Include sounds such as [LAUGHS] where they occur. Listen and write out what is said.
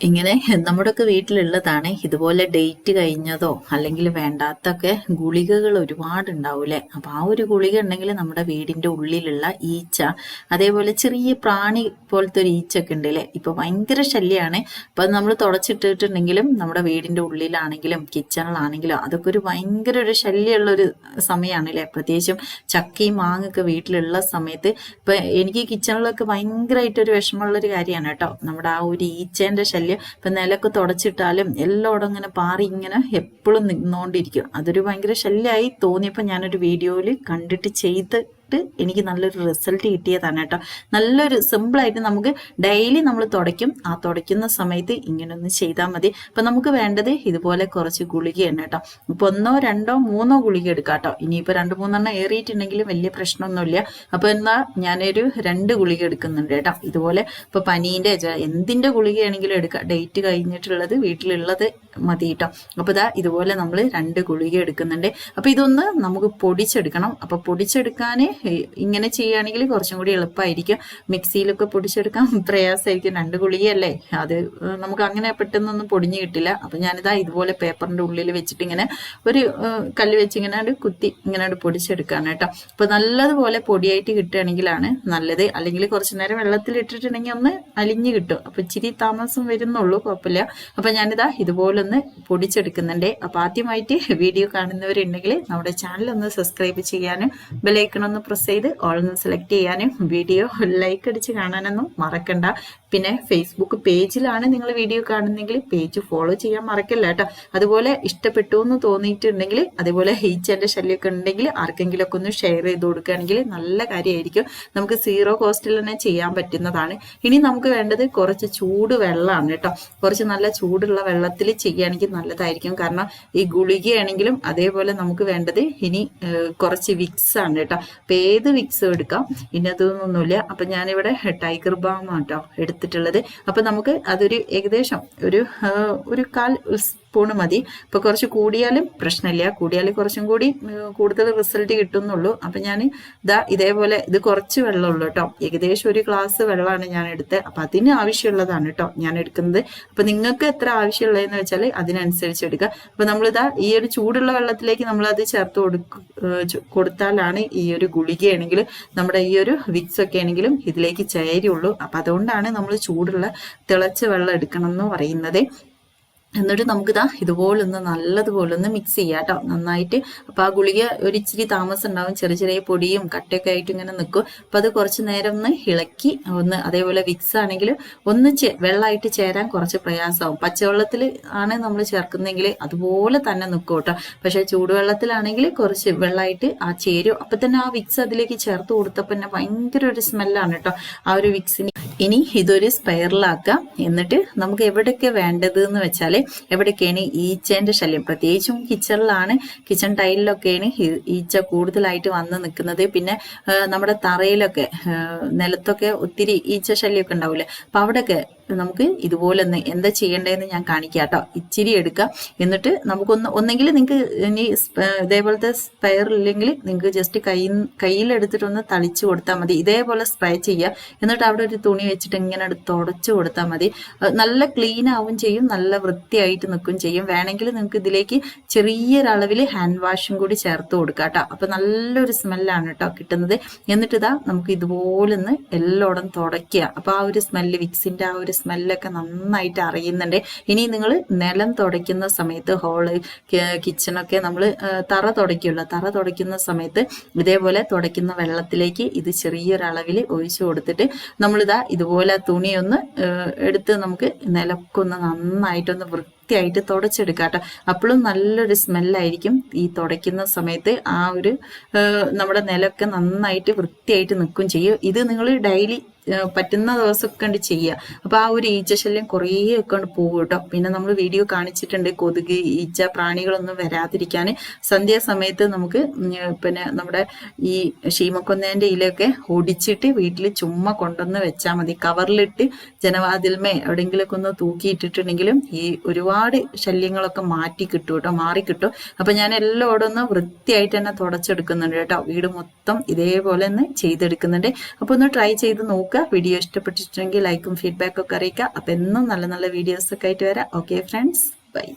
ഇങ്ങനെ നമ്മുടെ നമ്മുടെയൊക്കെ വീട്ടിലുള്ളതാണ്. ഇതുപോലെ ഡേറ്റ് കഴിഞ്ഞതോ അല്ലെങ്കിൽ വേണ്ടാത്തൊക്കെ ഗുളികകൾ ഒരുപാട് ഉണ്ടാവൂലേ അപ്പൊ ആ ഒരു ഗുളിക ഉണ്ടെങ്കിൽ നമ്മുടെ വീടിന്റെ ഉള്ളിലുള്ള ഈച്ച അതേപോലെ ചെറിയ പ്രാണി പോലത്തെ ഒരു ഈച്ച ഒക്കെ ഉണ്ട് അല്ലേ ഇപ്പൊ ഭയങ്കര ശല്യമാണ് അപ്പൊ നമ്മൾ തുടച്ചിട്ടിട്ടുണ്ടെങ്കിലും നമ്മുടെ വീടിന്റെ ഉള്ളിലാണെങ്കിലും കിച്ചണിലാണെങ്കിലും അതൊക്കെ ഒരു ഭയങ്കര ഒരു ശല്യമുള്ള ഒരു സമയമാണ് അല്ലേ പ്രത്യേകിച്ചും ചക്കയും മാങ്ങൊക്കെ വീട്ടിലുള്ള സമയത്ത് ഇപ്പൊ എനിക്ക് കിച്ചണിലൊക്കെ ഭയങ്കരമായിട്ട് ഒരു വിഷമമുള്ള ഒരു കാര്യമാണ് കേട്ടോ. നമ്മുടെ ആ ഒരു ഈച്ചേന്റെ ശല്യം ഇപ്പൊ നിലയ്ക്ക് തുടച്ചിട്ടാലും എല്ലായിടും ഇങ്ങനെ പാറി ഇങ്ങനെ എപ്പോഴും നിന്നുകൊണ്ടിരിക്കും അതൊരു ഭയങ്കര ശല്യമായി തോന്നിയപ്പോൾ ഞാനൊരു വീഡിയോയിൽ കണ്ടിട്ട് ചെയ്ത് എനിക്ക് നല്ലൊരു റിസൾട്ട് കിട്ടിയതാണ് കേട്ടോ. നല്ലൊരു സിമ്പിളായിട്ട് നമുക്ക് ഡെയിലി നമ്മൾ തുടയ്ക്കും. ആ തുടയ്ക്കുന്ന സമയത്ത് ഇങ്ങനൊന്ന് ചെയ്താൽ മതി. അപ്പം നമുക്ക് വേണ്ടത് ഇതുപോലെ കുറച്ച് ഗുളികയാണ് കേട്ടോ. ഇപ്പോൾ ഒന്നോ രണ്ടോ മൂന്നോ ഗുളിക എടുക്കാം കേട്ടോ. ഇനിയിപ്പോൾ രണ്ട് മൂന്നെണ്ണം ഏറിയിട്ടുണ്ടെങ്കിലും വലിയ പ്രശ്നമൊന്നുമില്ല. അപ്പോൾ എന്താ ഞാനൊരു രണ്ട് ഗുളിക എടുക്കുന്നുണ്ട് കേട്ടോ. ഇതുപോലെ ഇപ്പോൾ പനീന്റെ എന്തിന്റെ ഗുളികയാണെങ്കിലും എടുക്കാം. ഡേറ്റ് കഴിഞ്ഞിട്ടുള്ളത് വീട്ടിലുള്ളത് മതി കേട്ടോ. അപ്പോൾ ഇതാ ഇതുപോലെ നമ്മൾ രണ്ട് ഗുളിക എടുക്കുന്നുണ്ട്. അപ്പോൾ ഇതൊന്ന് നമുക്ക് പൊടിച്ചെടുക്കണം. അപ്പോൾ പൊടിച്ചെടുക്കാന് ഇങ്ങനെ ചെയ്യുകയാണെങ്കിൽ കുറച്ചും കൂടി എളുപ്പമായിരിക്കും മിക്സിയിലൊക്കെ പൊടിച്ചെടുക്കാൻ [LAUGHS] പ്രയാസമായിരിക്കും. രണ്ട് ഗുളികയല്ലേ? അത് നമുക്ക് അങ്ങനെ പെട്ടെന്നൊന്നും പൊടിഞ്ഞു കിട്ടില്ല. അപ്പം ഞാനിതാ ഇതുപോലെ പേപ്പറിന്റെ ഉള്ളിൽ വെച്ചിട്ട് ഇങ്ങനെ ഒരു കല്ല് വെച്ച് ഇങ്ങനെ കുത്തി ഇങ്ങനെ പൊടിച്ചെടുക്കാണ് കേട്ടോ. അപ്പോൾ നല്ലതുപോലെ പൊടിയായിട്ട് കിട്ടുകയാണെങ്കിലാണ് നല്ലത്. അല്ലെങ്കിൽ കുറച്ച് നേരം വെള്ളത്തിൽ ഇട്ടിട്ടുണ്ടെങ്കിൽ ഒന്ന് അലിഞ്ഞു കിട്ടും. അപ്പം ഇച്ചിരി താമസം വരുന്നുള്ളൂ കുഴപ്പമില്ല. അപ്പം ഞാനിതാ ഇതുപോലെ ഒന്ന് പൊടിച്ചെടുക്കുന്നുണ്ട്. അപ്പോൾ ആദ്യമായിട്ട് വീഡിയോ കാണുന്നവരുണ്ടെങ്കിൽ നമ്മുടെ ചാനൽ ഒന്ന് സബ്സ്ക്രൈബ് ചെയ്യാനും ബെലൈക്കണമെന്ന് ഒന്ന് പ്രസ് ചെയ്ത് ഓൾന്ന് സെലക്ട് ചെയ്യാനും വീഡിയോ ലൈക്ക് അടിച്ച് കാണാനൊന്നും മറക്കണ്ട. പിന്നെ ഫേസ്ബുക്ക് പേജിലാണ് നിങ്ങൾ വീഡിയോ കാണുന്നെങ്കിൽ പേജ് ഫോളോ ചെയ്യാൻ മറക്കല്ല കേട്ടോ. അതുപോലെ ഇഷ്ടപ്പെട്ടു എന്ന് തോന്നിയിട്ടുണ്ടെങ്കിൽ അതുപോലെ ഹീച്ചന്റെ ശല്യമൊക്കെ ഉണ്ടെങ്കിൽ ആർക്കെങ്കിലും ഒക്കെ ഒന്ന് ഷെയർ ചെയ്ത് കൊടുക്കുകയാണെങ്കിൽ നല്ല കാര്യമായിരിക്കും. നമുക്ക് സീറോ കോസ്റ്റിൽ തന്നെ ചെയ്യാൻ പറ്റുന്നതാണ്. ഇനി നമുക്ക് വേണ്ടത് കുറച്ച് ചൂട് വെള്ളമാണ് കേട്ടോ. കുറച്ച് നല്ല ചൂടുള്ള വെള്ളത്തിൽ ചെയ്യുകയാണെങ്കിൽ നല്ലതായിരിക്കും. കാരണം ഈ ഗുളികയാണെങ്കിലും അതേപോലെ നമുക്ക് വേണ്ടത് ഇനി കുറച്ച് വിക്സ് ആണ് കേട്ടോ. ഏത് വിക്സും എടുക്കാം. ഇനി അതൊന്നുമില്ല അപ്പം ഞാനിവിടെ ടൈഗർ ബാം കേട്ടോ എടുത്തിട്ടുള്ളത്. അപ്പം നമുക്ക് അതൊരു ഏകദേശം ഒരു ഒരു കാൽ സ്പൂണ് മതി. ഇപ്പൊ കുറച്ച് കൂടിയാലും പ്രശ്നമില്ല. കൂടിയാൽ കുറച്ചും കൂടി കൂടുതൽ റിസൾട്ട് കിട്ടുന്നുള്ളൂ. അപ്പൊ ഞാൻ ഇതാ ഇതേപോലെ ഇത് കുറച്ച് വെള്ളമുള്ളൂ കേട്ടോ ഏകദേശം ഒരു ഗ്ലാസ് വെള്ളമാണ് ഞാൻ എടുത്തത്. അപ്പൊ അതിന് ആവശ്യമുള്ളതാണ് കേട്ടോ ഞാൻ എടുക്കുന്നത്. അപ്പൊ നിങ്ങൾക്ക് എത്ര ആവശ്യമുള്ളതെന്ന് വെച്ചാൽ അതിനനുസരിച്ച് എടുക്കുക. അപ്പൊ നമ്മളിതാ ഈ ഒരു ചൂടുള്ള വെള്ളത്തിലേക്ക് നമ്മൾ അത് ചേർത്ത് കൊടുക്ക കൊടുത്താലാണ് ഈ ഒരു ഗുളികയാണെങ്കിൽ നമ്മുടെ ഈ ഒരു വിക്സ് ഒക്കെ ആണെങ്കിലും ഇതിലേക്ക് ചേരുള്ളൂ. അപ്പൊ അതുകൊണ്ടാണ് നമ്മൾ ചൂടുള്ള തിളച്ച വെള്ളം എടുക്കണം എന്ന് പറയുന്നത്. എന്നിട്ട് നമുക്കിതാ ഇതുപോലൊന്ന് നല്ലതുപോലെ ഒന്ന് മിക്സ് ചെയ്യാം കേട്ടോ നന്നായിട്ട് അപ്പൊ ആ ഗുളിക ഒരു ഇച്ചിരി താമസം ഉണ്ടാവും ചെറിയ ചെറിയ പൊടിയും കട്ടയൊക്കെ ആയിട്ട് ഇങ്ങനെ നിൽക്കും അപ്പൊ അത് കുറച്ച് നേരം ഒന്ന് ഇളക്കി ഒന്ന് അതേപോലെ വിക്സ് ആണെങ്കിൽ ഒന്ന് വെള്ളമായിട്ട് ചേരാൻ കുറച്ച് പ്രയാസമാവും. പച്ചവെള്ളത്തിൽ ആണ് നമ്മൾ ചേർക്കുന്നെങ്കിൽ അതുപോലെ തന്നെ നിൽക്കും കേട്ടോ. പക്ഷെ ചൂടുവെള്ളത്തിലാണെങ്കിൽ കുറച്ച് വെള്ളമായിട്ട് ആ ചേരും. അപ്പൊ തന്നെ ആ വിക്സ് അതിലേക്ക് ചേർത്ത് കൊടുത്തപ്പോൾ തന്നെ ഭയങ്കര ഒരു സ്മെല്ലാണ് കേട്ടോ. ആ ഒരു വിക്സിന് ഇനി ഇതൊരു സ്പൈറലാക്കാം എന്നിട്ട് നമുക്ക് എവിടെയൊക്കെ വേണ്ടത് എന്ന് വെച്ചാൽ എവിടെയൊക്കെയാണ് ഈച്ചേന്റെ ശല്യം. പ്രത്യേകിച്ചും കിച്ചണിലാണ്. കിച്ചൺ ടൈലിലൊക്കെയാണ് ഈച്ച കൂടുതലായിട്ട് വന്ന് നിൽക്കുന്നത്. പിന്നെ നമ്മുടെ തറയിലൊക്കെ നിലത്തൊക്കെ ഒത്തിരി ഈച്ച ശല്യമൊക്കെ ഉണ്ടാവില്ലേ? അപ്പം അവിടെയൊക്കെ നമുക്ക് ഇതുപോലെ ഒന്ന് എന്താ ചെയ്യേണ്ടതെന്ന് ഞാൻ കാണിക്കാം കേട്ടോ ഇച്ചിരി എടുക്കാം. എന്നിട്ട് നമുക്കൊന്ന് ഒന്നെങ്കിൽ നിങ്ങൾക്ക് ഇനി ഇതേപോലത്തെ സ്പെയർ ഇല്ലെങ്കിൽ നിങ്ങൾക്ക് ജസ്റ്റ് കൈ കയ്യിലെടുത്തിട്ടൊന്ന് തളിച്ചു കൊടുത്താൽ മതി. ഇതേപോലെ സ്പ്രേ ചെയ്യുക എന്നിട്ട് അവിടെ ഒരു തുണി വെച്ചിട്ട് ഇങ്ങനെ തുടച്ചു കൊടുത്താൽ മതി. നല്ല ക്ലീൻ ആവും ചെയ്യും. നല്ല വൃത്തിയായിട്ട് നിൽക്കും ചെയ്യും. വേണമെങ്കിൽ നിങ്ങൾക്ക് ഇതിലേക്ക് ചെറിയൊരളവിൽ ഹാൻഡ് വാഷും കൂടി ചേർത്ത് കൊടുക്കാം കേട്ടോ അപ്പം നല്ലൊരു സ്മെല്ലാണ് കേട്ടോ കിട്ടുന്നത്. എന്നിട്ട് ഇതാ നമുക്ക് ഇതുപോലെ ഒന്ന് എല്ലായിടും തുടയ്ക്കുക. അപ്പോൾ ആ ഒരു സ്മെല്ല് വിക്സിന്റെ ആ ഒരു സ്മെല്ലൊക്കെ നന്നായിട്ട് അറിയുന്നുണ്ട്. ഇനി നിങ്ങൾ നിലം തുടയ്ക്കുന്ന സമയത്ത് ഹോൾ കിച്ചണൊക്കെ നമ്മൾ തറ തുടയ്ക്കുമല്ലോ. തറ തുടയ്ക്കുന്ന സമയത്ത് ഇതേപോലെ തുടയ്ക്കുന്ന വെള്ളത്തിലേക്ക് ഇത് ചെറിയൊരളവിൽ ഒഴിച്ചു കൊടുത്തിട്ട് നമ്മളിതാ ഇതുപോലെ തുണിയൊന്ന് എടുത്ത് നമുക്ക് നിലക്കൊന്ന് നന്നായിട്ടൊന്ന് വൃത്തിയായിട്ട് തുടച്ചെടുക്കാം കേട്ടോ. അപ്പോഴും നല്ലൊരു സ്മെല്ലായിരിക്കും ഈ തുടയ്ക്കുന്ന സമയത്ത് ആ ഒരു നമ്മുടെ നിലമൊക്കെ നന്നായിട്ട് വൃത്തിയായിട്ട് നിൽക്കും ചെയ്യും. ഇത് നിങ്ങൾ ഡെയിലി പറ്റുന്ന ദിവസമൊക്കെ കണ്ട് ചെയ്യുക. അപ്പൊ ആ ഒരു ഈച്ചശല്യം കുറേ ഒക്കെ കൊണ്ട് പോകും കേട്ടോ. പിന്നെ നമ്മൾ വീഡിയോ കാണിച്ചിട്ടുണ്ട് കൊതുക് ഈച്ച പ്രാണികളൊന്നും വരാതിരിക്കാൻ. സന്ധ്യാസമയത്ത് നമുക്ക് പിന്നെ നമ്മുടെ ഈ ഷീമക്കൊന്നേന്റെ ഇലയൊക്കെ ഒടിച്ചിട്ട് വീട്ടിൽ ചുമ്മാ കൊണ്ടുവന്ന് വെച്ചാൽ മതി. കവറിലിട്ട് ജനവാതിൽമേ എവിടെയെങ്കിലൊക്കെ ഒന്ന് തൂക്കിയിട്ടിട്ടുണ്ടെങ്കിലും ഈ ഒരുപാട് ശല്യങ്ങളൊക്കെ മാറ്റി കിട്ടും കേട്ടോ മാറി കിട്ടും. അപ്പൊ ഞാൻ എല്ലായിടും ഒന്ന് വൃത്തിയായിട്ട് തന്നെ തുടച്ചെടുക്കുന്നുണ്ട് കേട്ടോ. വീട് മൊത്തം ഇതേപോലെ ഒന്ന് ചെയ്തെടുക്കുന്നുണ്ട്. അപ്പൊ ഒന്ന് ട്രൈ ചെയ്ത് നോക്കുക. വീഡിയോ ഇഷ്ടപ്പെട്ടിട്ടുണ്ടെങ്കിൽ ലൈക്കും ഫീഡ്ബാക്കും ഒക്കെ അറിയിക്കുക. അപ്പൊ എന്നും നല്ല നല്ല വീഡിയോസ് ഒക്കെ ആയിട്ട് വരാം. Okay friends bye